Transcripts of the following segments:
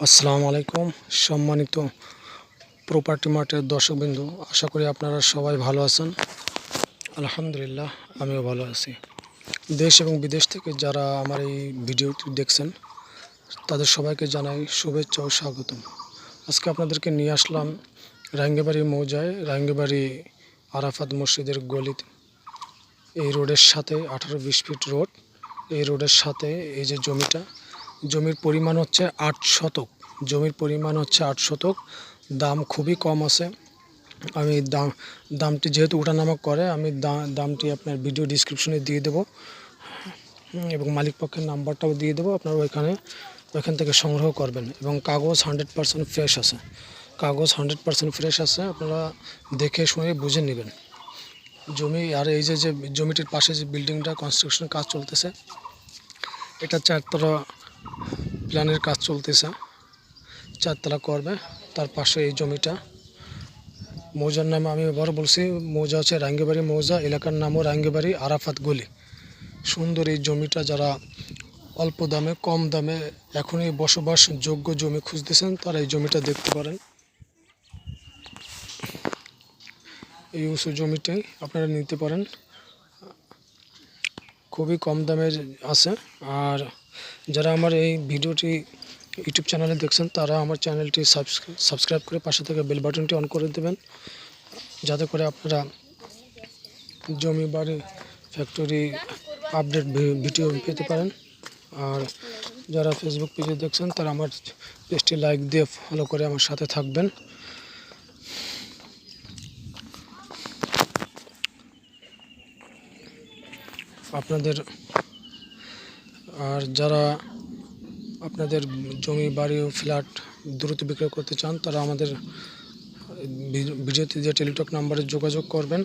আসসালামু আলাইকুম। সম্মানিত প্রপার্টি মার্টের দর্শকবিন্দু, আশা করি আপনারা সবাই ভালো আছেন। আলহামদুলিল্লাহ, আমিও ভালো আছি। দেশ এবং বিদেশ থেকে যারা আমার এই ভিডিওটি দেখছেন, তাদের সবাইকে জানাই শুভেচ্ছা ও স্বাগতম। আজকে আপনাদেরকে নিয়ে আসলাম রাঙ্গেবাড়ি মৌজায় রাঙ্গেবাড়ি আরাফাত মসজিদের গলিতে। এই রোডের সাথে আঠারো বিশ ফিট রোড। এই রোডের সাথে এই যে জমিটা জমির পরিমাণ হচ্ছে আট শতক। জমির পরিমাণ হচ্ছে আট শতক। দাম খুবই কম আছে। আমি দাম, দামটি যেহেতু ওঠানামা করে, আমি দামটি আপনার ভিডিও ডিসক্রিপশনে দিয়ে দেবো। এবং মালিক পক্ষের নাম্বারটাও দিয়ে দেবো। আপনারা ওইখানে, ওইখান থেকে সংগ্রহ করবেন। এবং কাগজ হান্ড্রেড পার্সেন্ট ফ্রেশ আছে। কাগজ হান্ড্রেড পার্সেন্ট ফ্রেশ আছে। আপনারা দেখে শুনে বুঝে নেবেন। জমি, আর এই যে যে জমিটির পাশে যে বিল্ডিংটা কনস্ট্রাকশন কাজ চলতেছে, এটা চারতলা প্ল্যানের কাজ চলতেছে, চারতলা করবে, তার পাশে এই জমিটা। মৌজার নামে আমি এবার বলছি, মৌজা হচ্ছে রাঙ্গিবাড়ি মৌজা, এলাকার নামও রাঙ্গিবাড়ি, আরাফাত গলি। সুন্দর এই জমিটা যারা অল্প দামে, কম দামে এখনই বসবাস যোগ্য জমি খুঁজতেছেন, তারা এই জমিটা দেখতে পারেন। এই উঁচু জমিটাই আপনারা নিতে পারেন। খুবই কম দামের আছে, আর যারা আমার এই ভিডিওটি ইউটিউব চ্যানেলে দেখছেন, তারা আমার চ্যানেলটি সাবস্ক্রাইব করে পাশে থেকে বেল বাটনটি অন করে দেবেন। যাতে করে আপনারা জমি, বাড়ি, ফ্যাক্টরি আপডেট ভিডিও পেতে পারেন। আর যারা ফেসবুক পেজে দেখছেন, তারা আমার পেজটি লাইক দিয়ে ফলো করে আমার সাথে থাকবেন। আপনাদের আর যারা আপনাদের জমি, বাড়ি ও ফ্ল্যাট দ্রুত বিক্রয় করতে চান, তারা আমাদের ভি- ভিডিওতে যে টেলিটক নাম্বারে যোগাযোগ করবেন।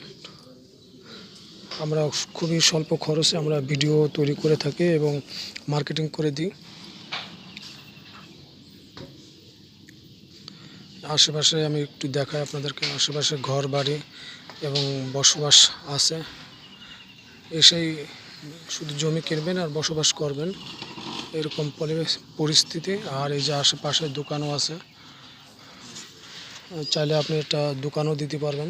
আমরা খুবই স্বল্প খরচে আমরা ভিডিও তৈরি করে থাকি এবং মার্কেটিং করে দিই। আশেপাশে আমি একটু দেখাই আপনাদেরকে, আশেপাশে ঘর, বাড়ি এবং বসবাস আছে। এসেই শুধু জমি কিনবেন আর বসবাস করবেন, এরকম পরিবেশ, পরিস্থিতি। আর এই যে আশেপাশে দোকানও আছে, চাইলে আপনি একটা দোকানও দিতে পারবেন।